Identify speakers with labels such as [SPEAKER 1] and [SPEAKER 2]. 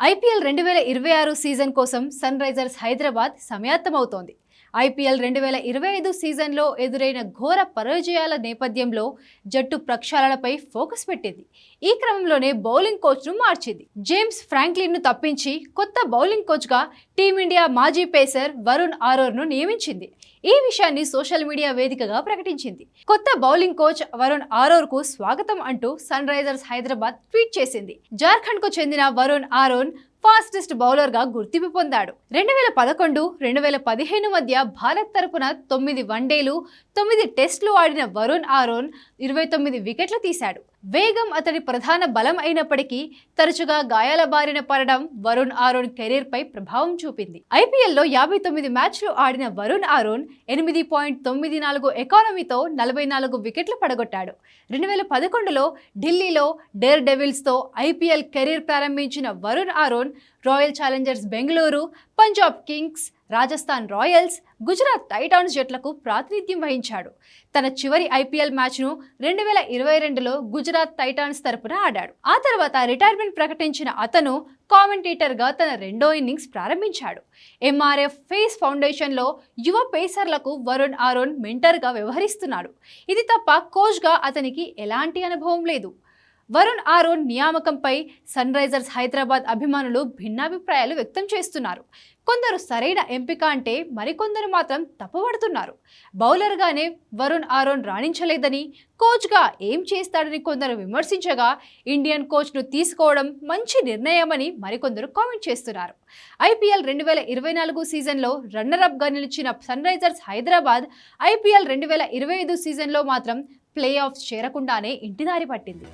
[SPEAKER 1] IPL రెండు వేల ఇరవై ఆరు సీజన్ కోసం సన్ రైజర్స్ హైదరాబాద్ సమయాత్తమవుతోంది ఐపీఎల్ రెండు వేల ఇరవై ఐదు సీజన్లో ఎదురైన ఘోర పరాజయాల నేపథ్యంలో జట్టు ప్రక్షాళనపై ఫోకస్ పెట్టింది. ఈ క్రమంలోనే బౌలింగ్ కోచ్ను మార్చింది. జేమ్స్ ఫ్రాంక్లిన్ను తప్పించి కొత్త బౌలింగ్ కోచ్గా టీమిండియా మాజీ పేసర్ వరుణ్ ఆరోర్ను నియమించింది. ఈ విషయాన్ని సోషల్ మీడియా వేదికగా ప్రకటించింది. కొత్త బౌలింగ్ కోచ్ వరుణ్ ఆరోర్కు స్వాగతం అంటూ సన్ రైజర్స్ హైదరాబాద్ ట్వీట్ చేసింది. జార్ఖండ్కు చెందిన వరుణ్ ఆరోన్ ఫాస్టెస్ట్ బౌలర్గా గుర్తింపు పొందాడు. రెండు వేల పదకొండు రెండు వేల పదిహేను మధ్య భారత్ తరపున తొమ్మిది వన్డేలు తొమ్మిది టెస్టులు ఆడిన వరుణ్ ఆరోన్ ఇరవై తొమ్మిది వికెట్లు తీశాడు. వేగం అతడి ప్రధాన బలం అయినప్పటికీ తరచుగా గాయాల బారిన పడడం వరుణ్ ఆరోన్ కెరీర్పై ప్రభావం చూపింది. ఐపీఎల్లో యాభై తొమ్మిది మ్యాచ్లు ఆడిన వరుణ్ ఆరోన్ ఎనిమిది పాయింట్ తొమ్మిది నాలుగు ఎకానమీతో నలభై నాలుగు వికెట్లు పడగొట్టాడు. రెండు వేల పదకొండులో ఢిల్లీలో డేర్ డెవిల్స్తో ఐపీఎల్ కెరీర్ ప్రారంభించిన Varun Aaron Royal Challengers Bengaluru Punjab Kings Rajasthan Royals Gujarat Titans జట్లకు ప్రాతినిధ్యం వహించాడు. తన చివరి ఐపీఎల్ మ్యాచ్ను రెండు వేల ఇరవై రెండులో గుజరాత్ టైటాన్స్ తరపున ఆడాడు. ఆ తర్వాత రిటైర్మెంట్ ప్రకటించిన అతను కామెంటేటర్గా తన రెండో ఇన్నింగ్స్ ప్రారంభించాడు. ఎంఆర్ఎఫ్ ఫేస్ ఫౌండేషన్లో యువ పేసర్లకు వరుణ్ ఆరోన్ మెంటర్గా వ్యవహరిస్తున్నాడు. ఇది తప్ప కోచ్గా అతనికి ఎలాంటి అనుభవం లేదు. వరుణ్ ఆరోన్ నియామకంపై సన్ రైజర్స్ హైదరాబాద్ అభిమానులు భిన్నాభిప్రాయాలు వ్యక్తం చేస్తున్నారు. కొందరు సరైన ఎంపిక అంటే మరికొందరు మాత్రం తప్పబడుతున్నారు బౌలర్గానే వరుణ్ ఆరోన్ రాణించలేదని కోచ్గా ఏం చేస్తాడని కొందరు విమర్శించగా ఇండియన్ కోచ్ను తీసుకోవడం మంచి నిర్ణయమని మరికొందరు కామెంట్ చేస్తున్నారు. ఐపీఎల్ రెండు వేల ఇరవై నాలుగు సీజన్లో రన్నరప్గా నిలిచిన సన్ రైజర్స్ హైదరాబాద్ ఐపీఎల్ రెండు వేల ఇరవై ఐదు సీజన్లో మాత్రం ప్లే ఆఫ్స్ చేరకుండానే ఇంటిదారి పట్టింది.